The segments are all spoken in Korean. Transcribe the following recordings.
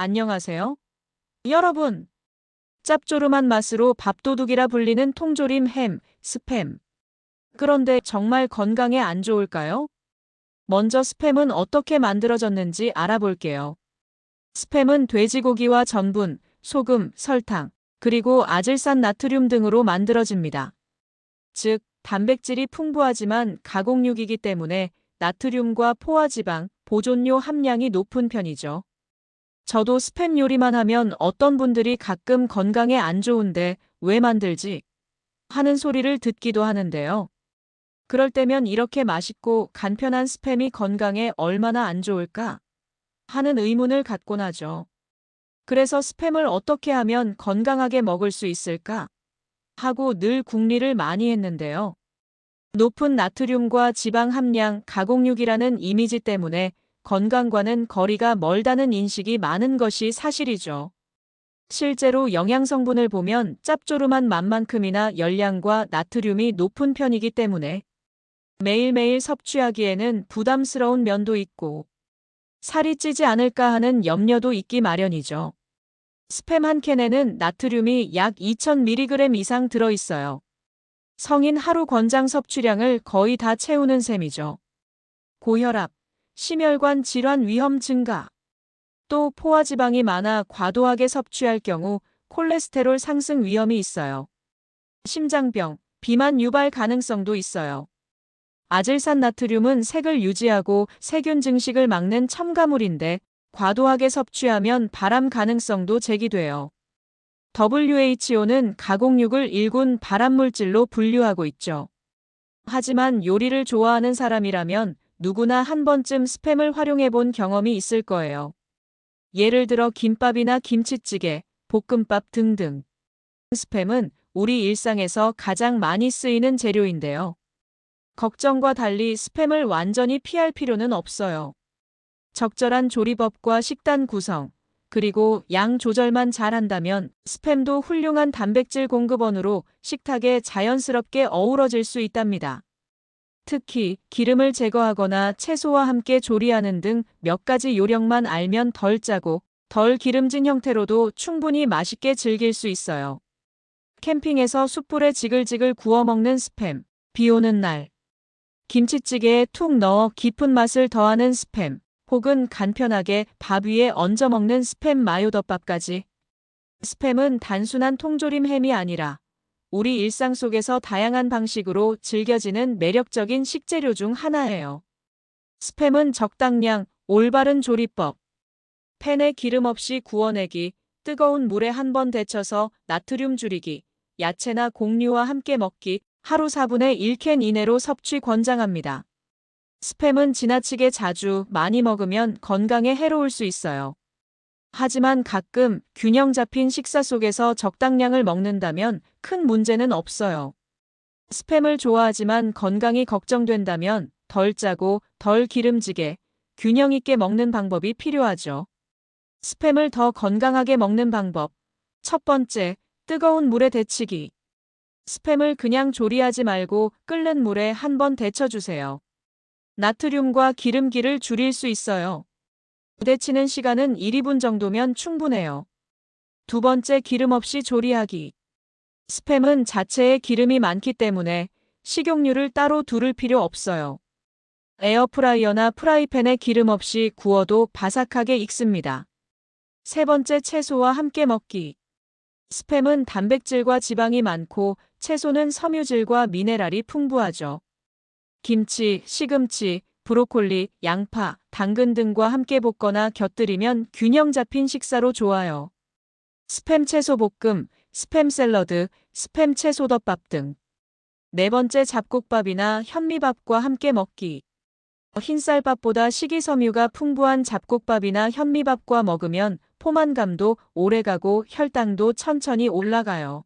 안녕하세요. 여러분. 짭조름한 맛으로 밥도둑이라 불리는 통조림 햄, 스팸. 그런데 정말 건강에 안 좋을까요? 먼저 스팸은 어떻게 만들어졌는지 알아볼게요. 스팸은 돼지고기와 전분, 소금, 설탕, 그리고 아질산 나트륨 등으로 만들어집니다. 즉, 단백질이 풍부하지만 가공육이기 때문에 나트륨과 포화지방, 보존료 함량이 높은 편이죠. 저도 스팸 요리만 하면 어떤 분들이 가끔 건강에 안 좋은데 왜 만들지? 하는 소리를 듣기도 하는데요. 그럴 때면 이렇게 맛있고 간편한 스팸이 건강에 얼마나 안 좋을까? 하는 의문을 갖곤 하죠. 그래서 스팸을 어떻게 하면 건강하게 먹을 수 있을까? 하고 늘 궁리를 많이 했는데요. 높은 나트륨과 지방 함량 가공육이라는 이미지 때문에 건강과는 거리가 멀다는 인식이 많은 것이 사실이죠. 실제로 영양 성분을 보면 짭조름한 맛만큼이나 열량과 나트륨이 높은 편이기 때문에 매일매일 섭취하기에는 부담스러운 면도 있고 살이 찌지 않을까 하는 염려도 있기 마련이죠. 스팸 한 캔에는 나트륨이 약 2000mg 이상 들어있어요. 성인 하루 권장 섭취량을 거의 다 채우는 셈이죠. 고혈압, 심혈관 질환 위험 증가, 또 포화지방이 많아 과도하게 섭취할 경우 콜레스테롤 상승 위험이 있어요. 심장병, 비만 유발 가능성도 있어요. 아질산 나트륨은 색을 유지하고 세균 증식을 막는 첨가물인데 과도하게 섭취하면 발암 가능성도 제기돼요. WHO는 가공육을 일군 발암물질로 분류하고 있죠. 하지만 요리를 좋아하는 사람이라면 누구나 한 번쯤 스팸을 활용해 본 경험이 있을 거예요. 예를 들어 김밥이나 김치찌개, 볶음밥 등등. 스팸은 우리 일상에서 가장 많이 쓰이는 재료인데요. 걱정과 달리 스팸을 완전히 피할 필요는 없어요. 적절한 조리법과 식단 구성, 그리고 양 조절만 잘한다면 스팸도 훌륭한 단백질 공급원으로 식탁에 자연스럽게 어우러질 수 있답니다. 특히 기름을 제거하거나 채소와 함께 조리하는 등 몇 가지 요령만 알면 덜 짜고 덜 기름진 형태로도 충분히 맛있게 즐길 수 있어요. 캠핑에서 숯불에 지글지글 구워 먹는 스팸, 비 오는 날. 김치찌개에 툭 넣어 깊은 맛을 더하는 스팸, 혹은 간편하게 밥 위에 얹어 먹는 스팸 마요덮밥까지. 스팸은 단순한 통조림 햄이 아니라 우리 일상 속에서 다양한 방식으로 즐겨지는 매력적인 식재료 중 하나예요. 스팸은 적당량, 올바른 조리법. 팬에 기름 없이 구워내기, 뜨거운 물에 한 번 데쳐서 나트륨 줄이기, 야채나 곡류와 함께 먹기, 하루 4분의 1캔 이내로 섭취 권장합니다. 스팸은 지나치게 자주 많이 먹으면 건강에 해로울 수 있어요. 하지만 가끔 균형 잡힌 식사 속에서 적당량을 먹는다면 큰 문제는 없어요. 스팸을 좋아하지만 건강이 걱정된다면 덜 짜고 덜 기름지게 균형 있게 먹는 방법이 필요하죠. 스팸을 더 건강하게 먹는 방법. 첫 번째, 뜨거운 물에 데치기. 스팸을 그냥 조리하지 말고 끓는 물에 한 번 데쳐주세요. 나트륨과 기름기를 줄일 수 있어요. 데치는 시간은 1, 2분 정도면 충분해요. 두 번째 기름 없이 조리하기. 스팸은 자체에 기름이 많기 때문에 식용유를 따로 두를 필요 없어요. 에어프라이어나 프라이팬에 기름 없이 구워도 바삭하게 익습니다. 세 번째 채소와 함께 먹기. 스팸은 단백질과 지방이 많고 채소는 섬유질과 미네랄이 풍부하죠. 김치, 시금치, 브로콜리, 양파, 당근 등과 함께 볶거나 곁들이면 균형 잡힌 식사로 좋아요. 스팸 채소 볶음, 스팸 샐러드, 스팸 채소덮밥 등. 네 번째 잡곡밥이나 현미밥과 함께 먹기. 흰쌀밥보다 식이섬유가 풍부한 잡곡밥이나 현미밥과 먹으면 포만감도 오래가고 혈당도 천천히 올라가요.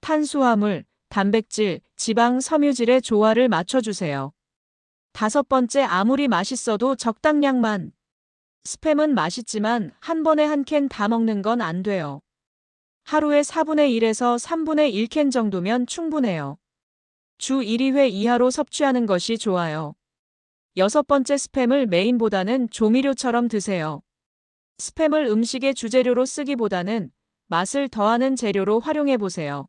탄수화물, 단백질, 지방, 섬유질의 조화를 맞춰주세요. 다섯 번째 아무리 맛있어도 적당량만. 스팸은 맛있지만 한 번에 한 캔 다 먹는 건 안 돼요. 하루에 4분의 1에서 3분의 1 캔 정도면 충분해요. 주 1, 2회 이하로 섭취하는 것이 좋아요. 여섯 번째 스팸을 메인보다는 조미료처럼 드세요. 스팸을 음식의 주재료로 쓰기보다는 맛을 더하는 재료로 활용해 보세요.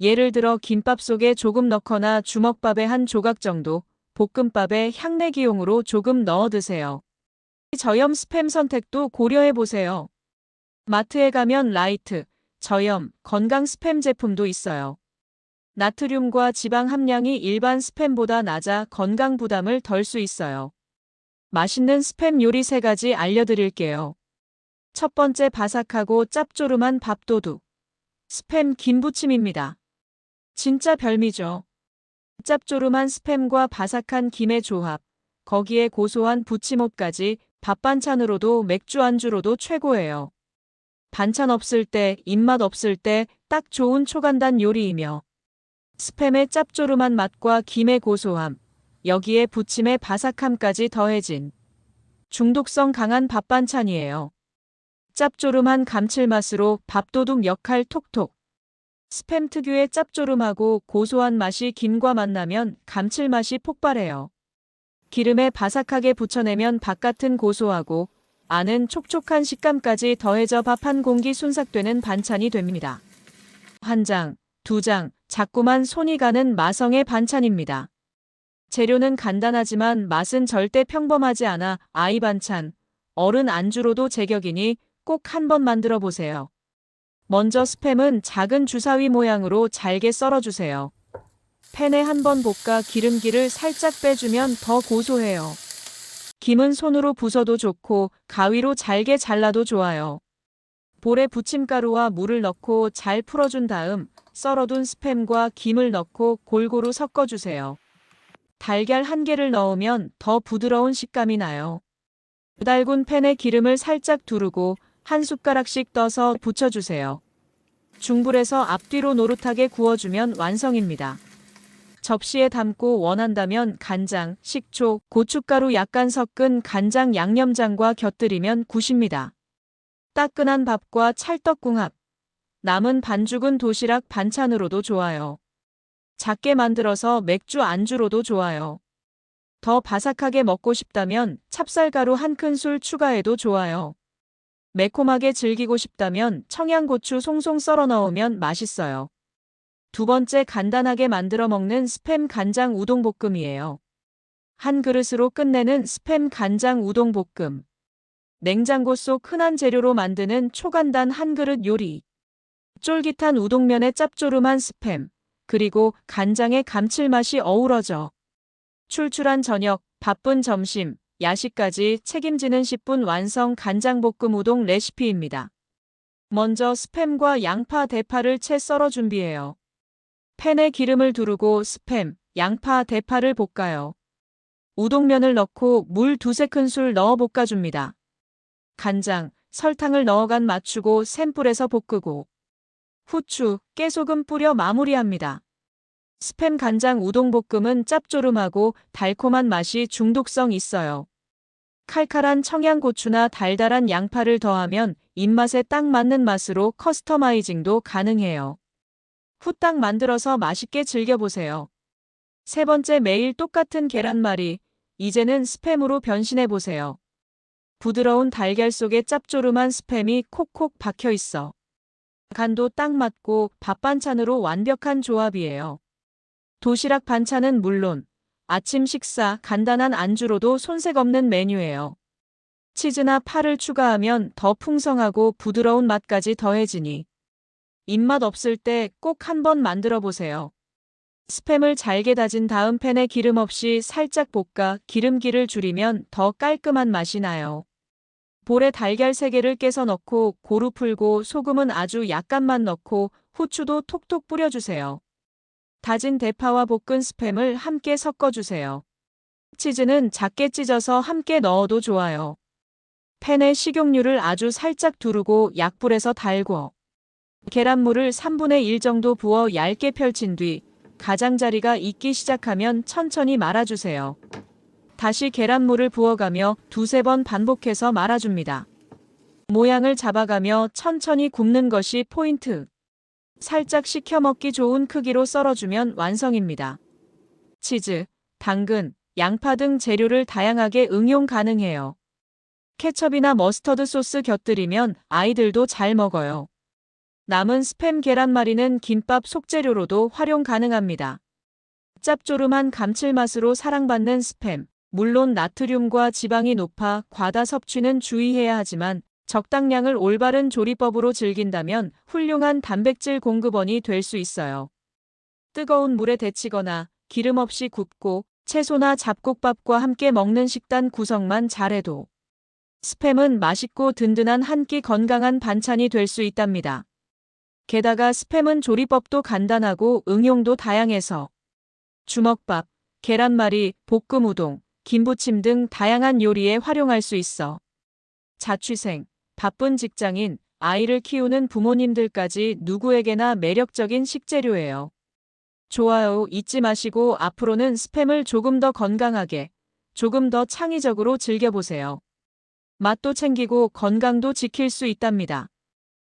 예를 들어 김밥 속에 조금 넣거나 주먹밥에 한 조각 정도, 볶음밥에 향내기용으로 조금 넣어 드세요. 저염 스팸 선택도 고려해 보세요. 마트에 가면 라이트, 저염, 건강 스팸 제품도 있어요. 나트륨과 지방 함량이 일반 스팸보다 낮아 건강 부담을 덜 수 있어요. 맛있는 스팸 요리 3가지 알려드릴게요. 첫 번째 바삭하고 짭조름한 밥도둑. 스팸 김부침입니다. 진짜 별미죠. 짭조름한 스팸과 바삭한 김의 조합, 거기에 고소한 부침옷까지 밥 반찬으로도 맥주 안주로도 최고예요. 반찬 없을 때, 입맛 없을 때 딱 좋은 초간단 요리이며 스팸의 짭조름한 맛과 김의 고소함, 여기에 부침의 바삭함까지 더해진 중독성 강한 밥 반찬이에요. 짭조름한 감칠맛으로 밥도둑 역할 톡톡. 스팸 특유의 짭조름하고 고소한 맛이 김과 만나면 감칠맛이 폭발해요. 기름에 바삭하게 부쳐내면 바깥은 고소하고 안은 촉촉한 식감까지 더해져 밥 한 공기 순삭되는 반찬이 됩니다. 한 장, 두 장, 자꾸만 손이 가는 마성의 반찬입니다. 재료는 간단하지만 맛은 절대 평범하지 않아 아이 반찬, 어른 안주로도 제격이니 꼭 한번 만들어 보세요. 먼저 스팸은 작은 주사위 모양으로 잘게 썰어주세요. 팬에 한 번 볶아 기름기를 살짝 빼주면 더 고소해요. 김은 손으로 부숴도 좋고 가위로 잘게 잘라도 좋아요. 볼에 부침가루와 물을 넣고 잘 풀어준 다음 썰어둔 스팸과 김을 넣고 골고루 섞어주세요. 달걀 한 개를 넣으면 더 부드러운 식감이 나요. 달군 팬에 기름을 살짝 두르고 한 숟가락씩 떠서 부쳐주세요. 중불에서 앞뒤로 노릇하게 구워주면 완성입니다. 접시에 담고 원한다면 간장, 식초, 고춧가루 약간 섞은 간장 양념장과 곁들이면 굿입니다. 따끈한 밥과 찰떡궁합. 남은 반죽은 도시락 반찬으로도 좋아요. 작게 만들어서 맥주 안주로도 좋아요. 더 바삭하게 먹고 싶다면 찹쌀가루 한 큰술 추가해도 좋아요. 매콤하게 즐기고 싶다면 청양고추 송송 썰어 넣으면 맛있어요. 두 번째 간단하게 만들어 먹는 스팸 간장 우동 볶음이에요. 한 그릇으로 끝내는 스팸 간장 우동 볶음. 냉장고 속 흔한 재료로 만드는 초간단 한 그릇 요리. 쫄깃한 우동면에 짭조름한 스팸, 그리고 간장의 감칠맛이 어우러져. 출출한 저녁, 바쁜 점심, 야식까지 책임지는 10분 완성 간장볶음 우동 레시피입니다. 먼저 스팸과 양파, 대파를 채 썰어 준비해요. 팬에 기름을 두르고 스팸, 양파, 대파를 볶아요. 우동면을 넣고 물 두세 큰술 넣어 볶아줍니다. 간장, 설탕을 넣어간 맞추고 샘불에서 볶고 후추, 깨소금 뿌려 마무리합니다. 스팸 간장 우동볶음은 짭조름하고 달콤한 맛이 중독성 있어요. 칼칼한 청양고추나 달달한 양파를 더하면 입맛에 딱 맞는 맛으로 커스터마이징도 가능해요. 후딱 만들어서 맛있게 즐겨보세요. 세 번째 매일 똑같은 계란말이, 이제는 스팸으로 변신해보세요. 부드러운 달걀 속에 짭조름한 스팸이 콕콕 박혀 있어. 간도 딱 맞고 밥 반찬으로 완벽한 조합이에요. 도시락 반찬은 물론 아침 식사 간단한 안주로도 손색 없는 메뉴예요. 치즈나 파를 추가하면 더 풍성하고 부드러운 맛까지 더해지니 입맛 없을 때 꼭 한번 만들어 보세요. 스팸을 잘게 다진 다음 팬에 기름 없이 살짝 볶아 기름기를 줄이면 더 깔끔한 맛이 나요. 볼에 달걀 3개를 깨서 넣고 고루 풀고 소금은 아주 약간만 넣고 후추도 톡톡 뿌려주세요. 다진 대파와 볶은 스팸을 함께 섞어주세요. 치즈는 작게 찢어서 함께 넣어도 좋아요. 팬에 식용유를 아주 살짝 두르고 약불에서 달궈. 계란물을 3분의 1 정도 부어 얇게 펼친 뒤 가장자리가 익기 시작하면 천천히 말아주세요. 다시 계란물을 부어가며 두세 번 반복해서 말아줍니다. 모양을 잡아가며 천천히 굽는 것이 포인트. 살짝 식혀 먹기 좋은 크기로 썰어주면 완성입니다. 치즈, 당근, 양파 등 재료를 다양하게 응용 가능해요. 케첩이나 머스터드 소스 곁들이면 아이들도 잘 먹어요. 남은 스팸 계란말이는 김밥 속재료로도 활용 가능합니다. 짭조름한 감칠맛으로 사랑받는 스팸. 물론 나트륨과 지방이 높아 과다 섭취는 주의해야 하지만 적당량을 올바른 조리법으로 즐긴다면 훌륭한 단백질 공급원이 될 수 있어요. 뜨거운 물에 데치거나 기름 없이 굽고 채소나 잡곡밥과 함께 먹는 식단 구성만 잘해도 스팸은 맛있고 든든한 한 끼 건강한 반찬이 될 수 있답니다. 게다가 스팸은 조리법도 간단하고 응용도 다양해서 주먹밥, 계란말이, 볶음 우동, 김부침 등 다양한 요리에 활용할 수 있어 자취생, 바쁜 직장인, 아이를 키우는 부모님들까지 누구에게나 매력적인 식재료예요. 좋아요 잊지 마시고 앞으로는 스팸을 조금 더 건강하게, 조금 더 창의적으로 즐겨보세요. 맛도 챙기고 건강도 지킬 수 있답니다.